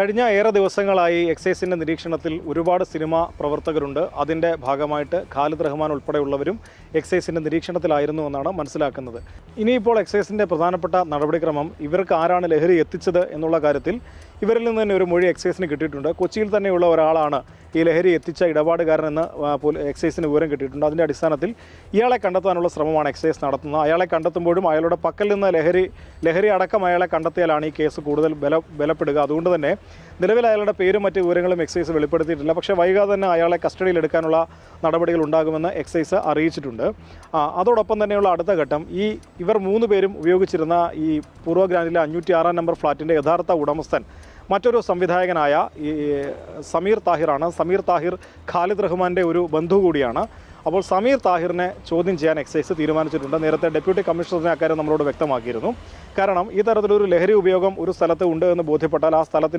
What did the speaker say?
കഴിഞ്ഞ ഏറെ ദിവസങ്ങളായി എക്സൈസിന്റെ നിരീക്ഷണത്തിൽ ഒരുപാട് സിനിമാ പ്രവർത്തകരുണ്ട്. അതിന്റെ ഭാഗമായിട്ട് ഖാലിദ് റഹ്മാൻ ഉൾപ്പെടെയുള്ളവരും എക്സൈസിന്റെ നിരീക്ഷണത്തിലായിരുന്നു എന്നാണ് മനസ്സിലാക്കുന്നത്. ഇനിയിപ്പോൾ എക്സൈസിന്റെ പ്രധാനപ്പെട്ട നടപടിക്രമം ഇവർക്ക് ആരാണ് ലഹരി എത്തിച്ചത് എന്നുള്ള കാര്യത്തിൽ ഇവരിൽ നിന്ന് തന്നെ ഒരു മൊഴി എക്സൈസിന് കിട്ടിയിട്ടുണ്ട്. കൊച്ചിയിൽ തന്നെയുള്ള ഒരാളാണ് ഈ ലഹരി എത്തിച്ച ഇടപാടുകാരനെന്ന് എക്സൈസിന് വിവരം കിട്ടിയിട്ടുണ്ട്. അതിന്റെ അടിസ്ഥാനത്തിൽ ഇയാളെ കണ്ടെത്താനുള്ള ശ്രമമാണ് എക്സൈസ് നടത്തുന്നത്. അയാളെ കണ്ടെത്തുമ്പോഴും അയാളുടെ പക്കൽ നിന്ന് ലഹരി ലഹരി അടക്കം അയാളെ കണ്ടെത്തിയാലാണ് ഈ കേസ് കൂടുതൽ ബല ബലപ്പെടുക. അതുകൊണ്ട് തന്നെ നിലവിൽ അയാളുടെ പേരും മറ്റ് വിവരങ്ങളും എക്സൈസ് വെളിപ്പെടുത്തിയിട്ടില്ല. പക്ഷേ വൈകാതെ തന്നെ അയാളെ കസ്റ്റഡിയിൽ എടുക്കാനുള്ള നടപടികൾ ഉണ്ടാകുമെന്ന് എക്സൈസ് അറിയിച്ചിട്ടുണ്ട്. അതോടൊപ്പം തന്നെയുള്ള അടുത്ത ഘട്ടം ഈ ഇവർ മൂന്ന് പേരും ഉപയോഗിച്ചിരുന്ന ഈ പൂർവ ഗ്രാൻഡിലെ അഞ്ഞൂറ്റി ആറാം നമ്പർ ഫ്ലാറ്റിന്റെ യഥാർത്ഥ ഉടമസ്ഥൻ മറ്റൊരു സംവിധായകനായ ഈ സമീർ താഹിറാണ്. സമീർ താഹിർ ഖാലിദ് റഹ്മാന്റെ ഒരു ബന്ധു കൂടിയാണ്. അപ്പോൾ സമീർ താഹിറിനെ ചോദ്യം ചെയ്യാൻ എക്സൈസ് തീരുമാനിച്ചിട്ടുണ്ട്. നേരത്തെ ഡെപ്യൂട്ടി കമ്മീഷണറിനെ അക്കാര്യം നമ്മളോട് വ്യക്തമാക്കിയിരുന്നു. കാരണം ഈ തരത്തിലൊരു ലഹരി ഉപയോഗം ഒരു സ്ഥലത്ത് ഉണ്ട് എന്ന് ബോധ്യപ്പെട്ടാൽ ആ സ്ഥലത്തിന്